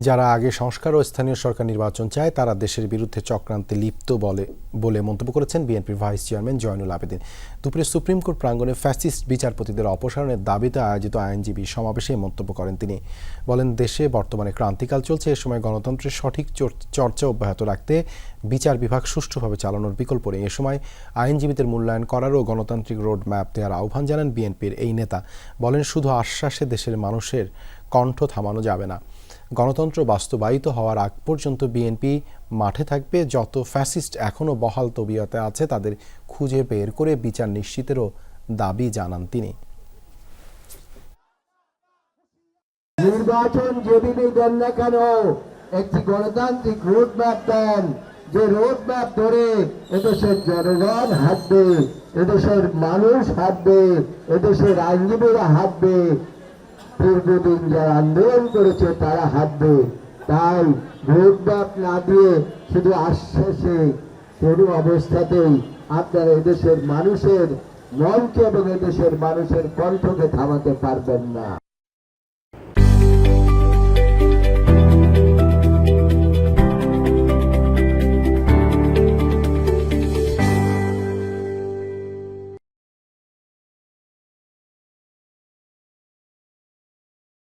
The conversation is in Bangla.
যারা আগে সংস্কার ও স্থানীয় সরকার নির্বাচন চায়, তারা দেশের বিরুদ্ধে চক্রান্তে লিপ্ত বলে বলে মন্তব্য করেছেন বিএনপির ভাইস চেয়ারম্যান জয়নুল আবেদিন। দুপুরে সুপ্রিম কোর্ট প্রাঙ্গণে ফ্যাসিস্ট বিচারপতিদের অপসারণের দাবিতে আয়োজিত আইনজীবী সমাবেশে মন্তব্য করেন তিনি। বলেন, দেশে বর্তমানে ক্রান্তিকাল চলছে, এ সময় গণতন্ত্রের সঠিক চর- চর্চা অব্যাহত রাখতে বিচার বিভাগ সুষ্ঠুভাবে চালানোর বিকল্প নেই। এ সময় আইনজীবীদের মূল্যায়ন করার ও গণতান্ত্রিক রোড ম্যাপ দেওয়ার আহ্বান জানান বিএনপির এই নেতা। বলেন, শুধু আশ্বাসে দেশের মানুষের কণ্ঠ থামানো যাবে না। গণতন্ত্র বাস্তবায়িত হওয়ার আগ পর্যন্ত বিএনপি মাঠে থাকবে। যত ফ্যাসিস্ট এখনও বহাল তবিয়তে আছে, তাদের খুঁজে বের করে বিচার নিশ্চিতেরও দাবি জানান তিনি। নির্বাচন যেদিনই দেন না কেন, একটি গণতান্ত্রিক রোড ম্যাপ দেন। যে রোড ম্যাপ ধরে এদেশের জনগণ হাঁটবে, এদেশের মানুষ হাঁটবে, এদেশের আইনজীবীরা হাঁটবে দীর্ঘদিন যারা আন্দোলন করেছে, তারা হাঁটবে তাই ভোট ম্যাপ না দিয়ে শুধু আশ্বাসে কোনো অবস্থাতেই আপনারা এদেশের মানুষের মনকে এবং এদেশের মানুষের কণ্ঠকে থামাতে পারবেন না।